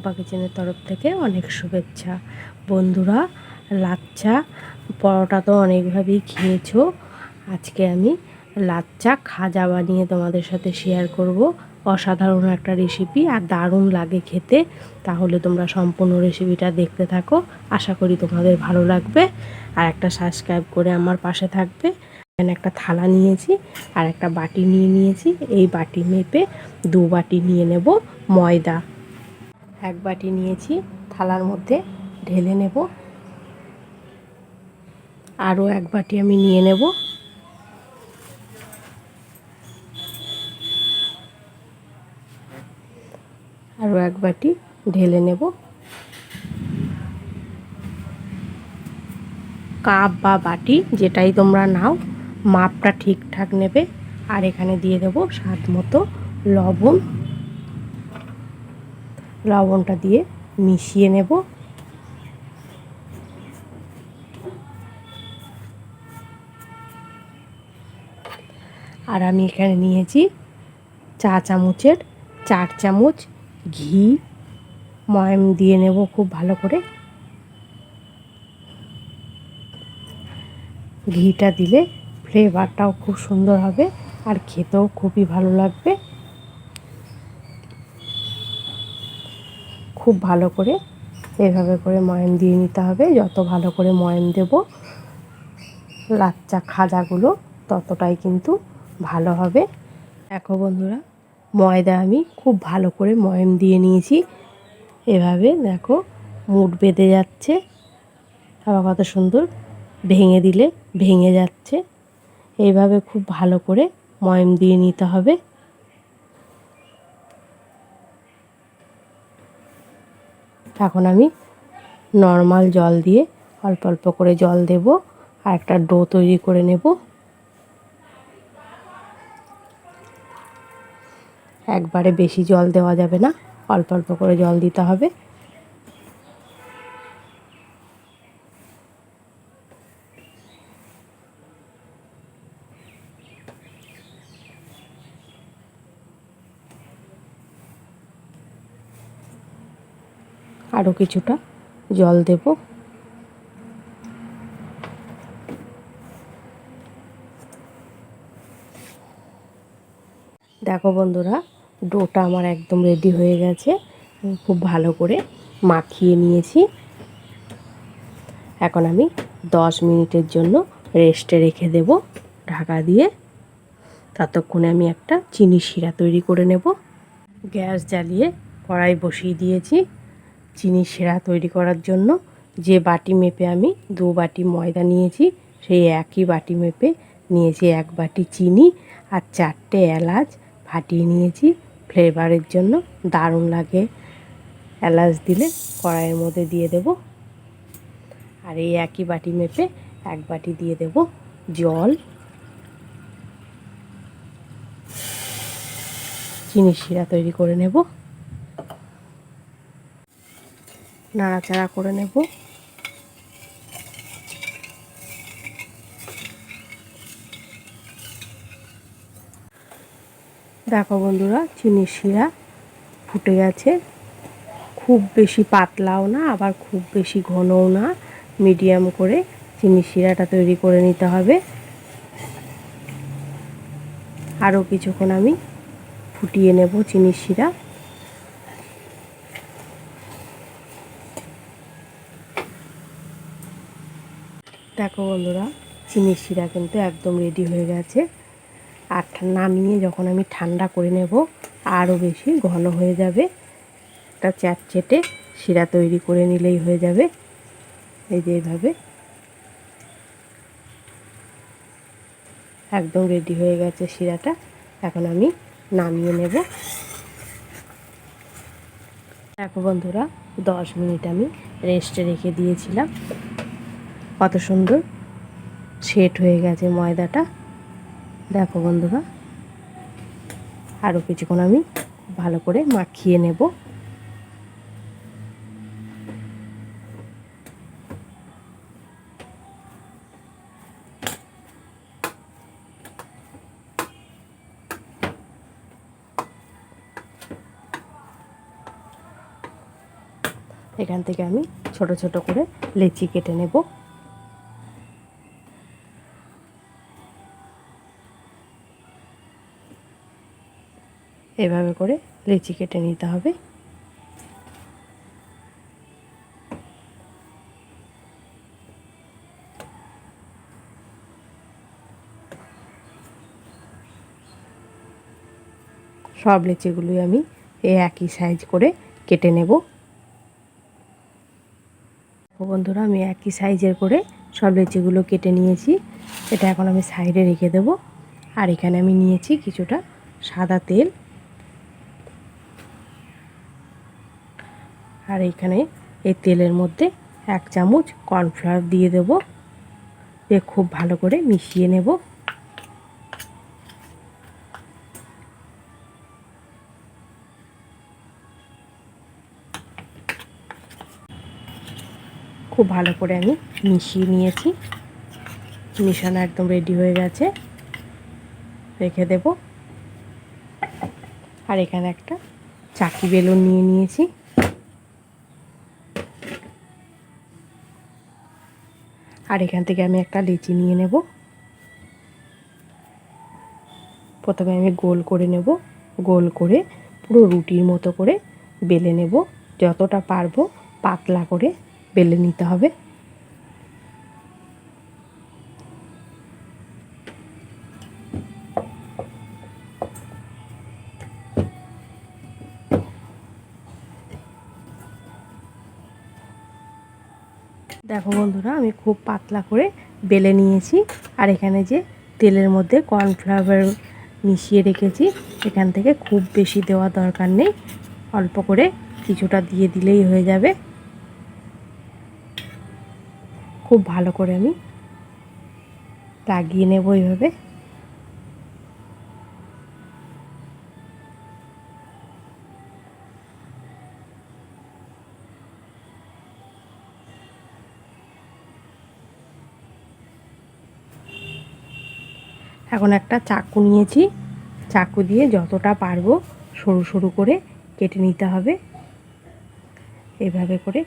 টুম্পা কিচেনের তরফ থেকে অনেক শুভেচ্ছা। বন্ধুরা, লাচ্চা, পরোটা তো অনেকভাবেই খেয়েছো। আজকে আমি লাচ্চা খাজা বানিয়ে তোমাদের সাথে শেয়ার করব। অসাধারণ একটা রেসিপি আর দারুণ লাগে খেতে। তাহলে তোমরা সম্পূর্ণ রেসিপিটা দেখতে থাকো। আশা করি তোমাদের ভালো লাগবে। আর একটা সাবস্ক্রাইব করে আমার পাশে থাকবে। এখানে একটা থালা নিয়েছি আর একটা বাটি নিয়ে নিয়েছি। এই বাটি মেপে দু বাটি নিয়ে নেব ময়দা। এক বাটি নিয়েছি, থালার মধ্যে ঢেলে নেব। আরও এক বাটি আমি নিয়ে নেব। আরও এক বাটি ঢেলে নেব। কাপ বা বাটি, যেটাই তোমরা নাও, মাপটা ঠিকঠাক নেবে। আর এখানে দিয়ে দেব স্বাদ মতো লবণ। লবণটা দিয়ে মিশিয়ে নেব। আর আমি এখানে নিয়েছি চা চামচের চার চামচ ঘি। ময়ম দিয়ে নেব খুব ভালো করে। ঘিটা দিলে ফ্লেভারটাও খুব সুন্দর হবে আর খেতেও খুবই ভালো লাগবে। খুব ভালো করে এভাবে করে ময়ম দিয়ে নিতে হবে। যত ভালো করে ময়ম দেব, লাচ্চা খাজাগুলো ততটাই কিন্তু ভালো হবে। দেখো বন্ধুরা, ময়দা আমি খুব ভালো করে ময়ম দিয়ে নিয়েছি। এভাবে দেখো মুট বেঁধে যাচ্ছে। আবার কত সুন্দর ভেঙে দিলে ভেঙে যাচ্ছে। এইভাবে খুব ভালো করে ময়ম দিয়ে নিতে হবে। এখন আমি নর্মাল জল দিয়ে অল্প অল্প করে জল দেব আর একটা ডো তৈরি করে নেব। একবারে বেশি জল দেওয়া যাবে না, অল্প অল্প করে জল দিতে হবে। আরও কিছুটা জল দেব। দেখো বন্ধুরা, ডোটা আমার একদম রেডি হয়ে গেছে। খুব ভালো করে মাখিয়ে নিয়েছি। এখন আমি দশ মিনিটের জন্য রেস্টে রেখে দেব ঢাকা দিয়ে। ততক্ষণে আমি একটা চিনি শিরা তৈরি করে নেব। গ্যাস জ্বালিয়ে কড়াই বসিয়ে দিয়েছি। চিনি শিরা তৈরি করার জন্য যে বাটি মেপে আমি দু বাটি ময়দা নিয়েছি, সেই একই বাটি মেপে নিয়েছি এক বাটি চিনি আর চারটে এলাচ ফাটিয়ে নিয়েছি। ফ্লেভারের জন্য দারুণ লাগে। এলাচ দিলে কড়াইয়ের মধ্যে দিয়ে দেব। আর এই একই বাটি মেপে এক বাটি দিয়ে দেব জল। চিনি শিরা তৈরি করে নেব। নাড়াচাড়া করে নেব। দেখো বন্ধুরা, চিনির শিরা ফুটে গেছে। খুব বেশি পাতলাও না, আবার খুব বেশি ঘনও না। মিডিয়াম করে চিনির শিরাটা তৈরি করে নিতে হবে। আরও কিছুক্ষণ আমি ফুটিয়ে নেব চিনির শিরা। দেখো বন্ধুরা, চিনির শিরা কিন্তু একদম রেডি হয়ে গেছে। আর নামিয়ে যখন আমি ঠান্ডা করে নেব আরও বেশি ঘন হয়ে যাবে। একটা চ্যাট চেটে শিরা তৈরি করে নিলেই হয়ে যাবে। এই যে এইভাবে একদম রেডি হয়ে গেছে শিরাটা। এখন আমি নামিয়ে নেব। দেখো বন্ধুরা, দশ মিনিট আমি রেস্টে রেখে দিয়েছিলাম। কত সুন্দর সেট হয়ে গেছে ময়দাটা। দেখো বন্ধুরা আরও কিছুক্ষণ আমি ভালো করে মাখিয়ে নেব। এখান থেকে আমি ছোট ছোট করে লেচি কেটে নেব। এভাবে করে লেচি কেটে নিতে হবে। সব লেচিগুলোই আমি এই একই সাইজ করে কেটে নেব। বন্ধুরা, আমি একই সাইজের করে সব লেচিগুলো কেটে নিয়েছি। এটা এখন আমি সাইডে রেখে দেব। আর এখানে আমি নিয়েছি কিছুটা সাদা তেল। আর এখানে এই তেলের মধ্যে এক চামচ কর্নফ্লাওয়ার দিয়ে দেব। দিয়ে খুব ভালো করে মিশিয়ে নেব। খুব ভালো করে আমি মিশিয়ে নিয়েছি। মিশানো একদম রেডি হয়ে গেছে। রেখে দেব। আর এখানে একটা চাকি বেলুন নিয়ে নিয়েছি। আর এখান থেকে আমি একটা লিচি নিয়ে নেব। প্রথমে আমি গোল করে নেব। গোল করে পুরো রুটির মতো করে বেলে নেব। যতটা পারব পাতলা করে বেলে নিতে হবে। দেখো বন্ধুরা, আমি খুব পাতলা করে বেলে নিয়েছি। আর এখানে যে তেলের মধ্যে কর্নফ্লাওয়ার মিশিয়ে রেখেছি, এখান থেকে খুব বেশি দেওয়া দরকার নেই। অল্প করে কিছুটা দিয়ে দিলেই হয়ে যাবে। খুব ভালো করে আমি লাগিয়ে নেব এইভাবে। এখন একটা চাকু নিয়েছি। চাকু দিয়ে যতটা পারব সরু সরু করে কেটে নিতে হবে। এভাবে করে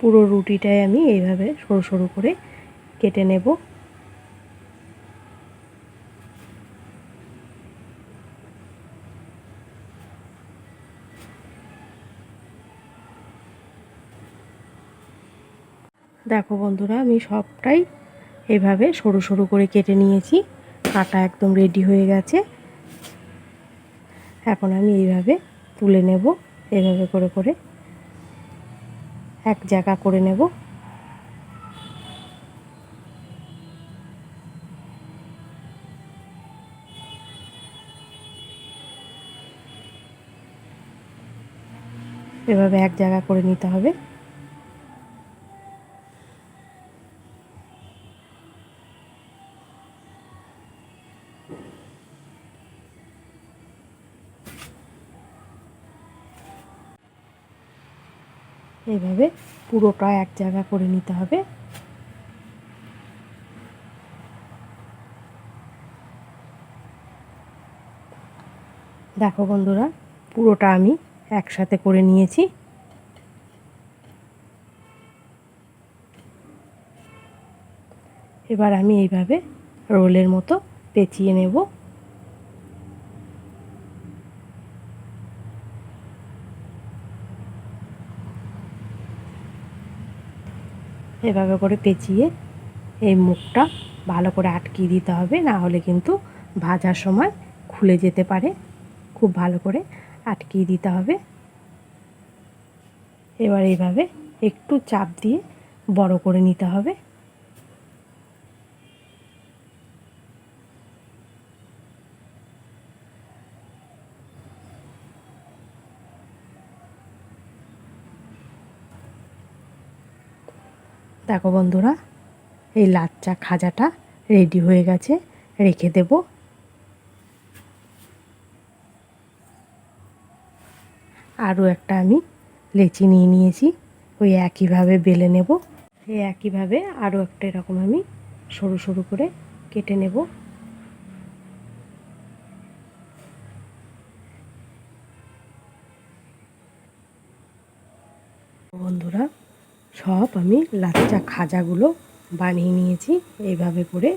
পুরো রুটিটাই আমি এইভাবে সরু সরু করে কেটে নেব। দেখো বন্ধুরা, আমি সবটাই এভাবে সরু সরু করে কেটে নিয়েছি। কাটা একদম রেডি হয়ে গেছে। এখন আমি এইভাবে তুলে নেব, এভাবে করে করে। এক জায়গা করে নেব। এভাবে এক জায়গা করে নিতে হবে। এইভাবে পুরোটা এক জায়গা করে নিতে হবে। দেখো বন্ধুরা, পুরোটা আমি একসাথে করে নিয়েছি। এবার আমি এইভাবে রোলের মতো পেঁচিয়ে নেব। এভাবে করে পেঁচিয়ে এই মুখটা ভালো করে আটকিয়ে দিতে হবে, না হলে কিন্তু ভাজার সময় খুলে যেতে পারে। খুব ভালো করে আটকিয়ে দিতে হবে। এবার এইভাবে একটু চাপ দিয়ে বড় করে নিতে হবে। দেখো বন্ধুরা, এই লাচ্চা খাজাটা রেডি হয়ে গেছে, রেখে দেব। আরও একটা আমি লেচি নিয়ে নিয়েছি, ওই একইভাবে বেলে নেব। এই একইভাবে আরও একটা এরকম আমি সরু সরু করে কেটে নেব। সব আমি লাচ্চা খাজাগুলো বানিয়ে নিয়েছি। এইভাবে করে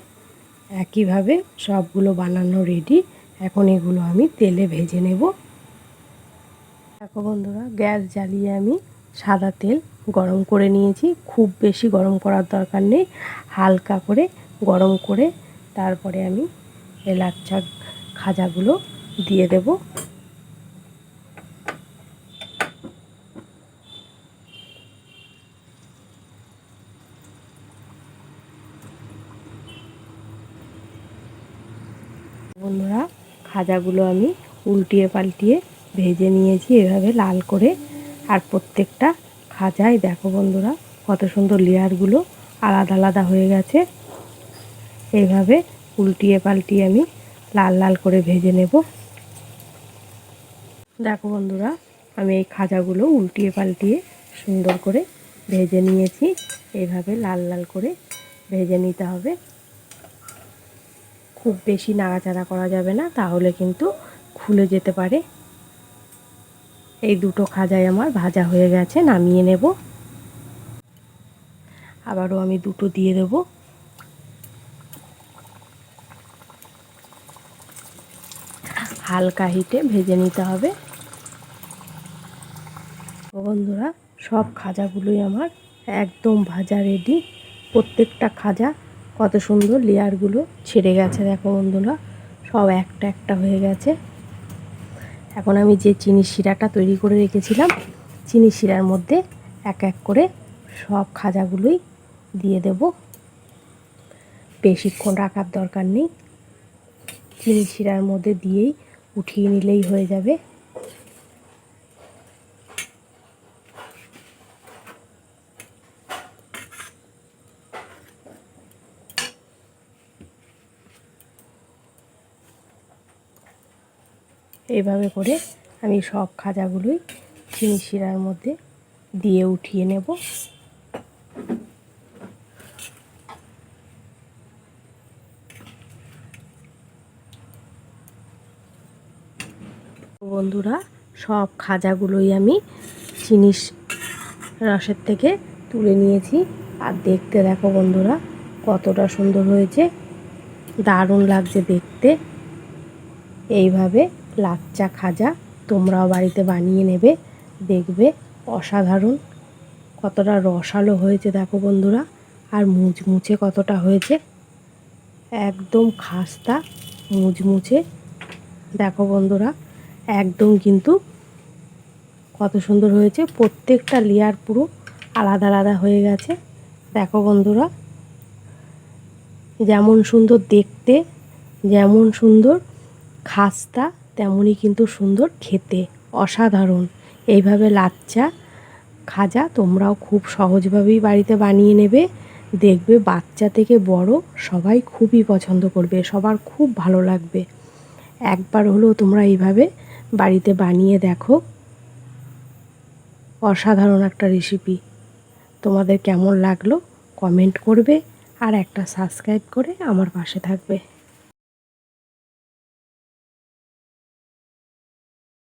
একইভাবে সবগুলো বানানো রেডি এখন এগুলো আমি তেলে ভেজে নেব। দেখো বন্ধুরা, গ্যাস জ্বালিয়ে আমি সাদা তেল গরম করে নিয়েছি। খুব বেশি গরম করার দরকার নেই। হালকা করে গরম করে তারপরে আমি এই লাচ্চা খাজাগুলো দিয়ে দেব। বন্ধুরা, খাজাগুলো আমি উল্টিয়ে পাল্টিয়ে ভেজে নিয়েছি এভাবে লাল করে। আর প্রত্যেকটা খাজায় দেখো বন্ধুরা, কত সুন্দর লেয়ারগুলো আলাদা আলাদা হয়ে গেছে। এইভাবে উল্টিয়ে পাল্টিয়ে আমি লাল লাল করে ভেজে নেব। দেখো বন্ধুরা, আমি এই খাজাগুলো উল্টিয়ে পাল্টিয়ে সুন্দর করে ভেজে নিয়েছি। এইভাবে লাল লাল করে ভেজে নিতে হবে। খুব বেশি নাড়াচাড়া করা যাবে না, তাহলে কিন্তু খুলে যেতে পারে। এই দুটো খাজাই আমার ভাজা হয়ে গেছে, নামিয়ে নেব। আবারও আমি দুটো দিয়ে দেব। হালকা হিটে ভেজে নিতে হবে। বন্ধুরা, সব খাজাগুলোই আমার একদম ভাজা রেডি প্রত্যেকটা খাজা কত সুন্দর লেয়ারগুলো ছেড়ে গেছে, দেখো বন্ধুরা। সব একটা একটা হয়ে গেছে। এখন আমি যে চিনি শিরাটা তৈরি করে রেখেছিলাম, চিনি শিরার মধ্যে এক এক করে সব খাজাগুলোই দিয়ে দেব। বেশিক্ষণ রাখার দরকার নেই। চিনি শিরার মধ্যে দিয়েই উঠিয়ে নিলেই হয়ে যাবে। এইভাবে করে আমি সব খাজাগুলোই চিনি শিরার মধ্যে দিয়ে উঠিয়ে নেব। বন্ধুরা, সব খাজাগুলোই আমি চিনি রসের থেকে তুলে নিয়েছি। আর দেখতে দেখো বন্ধুরা, কতটা সুন্দর হয়েছে, দারুণ লাগছে দেখতে। এইভাবে লাচ্চা খাজা তোমরাও বাড়িতে বানিয়ে নেবে। দেখবে অসাধারণ। কতটা রসালো হয়েছে দেখো বন্ধুরা। আর মুচমুচে কতটা হয়েছে। একদম খাস্তা মুচমুচে। দেখো বন্ধুরা, একদম কিন্তু কত সুন্দর হয়েছে। প্রত্যেকটা লেয়ার পুরো আলাদা আলাদা হয়ে গেছে। দেখো বন্ধুরা, যেমন সুন্দর দেখতে, যেমন সুন্দর খাস্তা তেমনই কিন্তু সুন্দর খেতে, অসাধারণ। এইভাবে লাচ্চা খাজা তোমরাও খুব সহজভাবেই বাড়িতে বানিয়ে নেবে। দেখবে বাচ্চা থেকে বড় সবাই খুবই পছন্দ করবে, সবার খুব ভালো লাগবে। একবার হলেও তোমরা এইভাবে বাড়িতে বানিয়ে দেখো। অসাধারণ একটা রেসিপি তোমাদের কেমন লাগল কমেন্ট করবে আর একটা সাবস্ক্রাইব করে আমার পাশে থাকবে।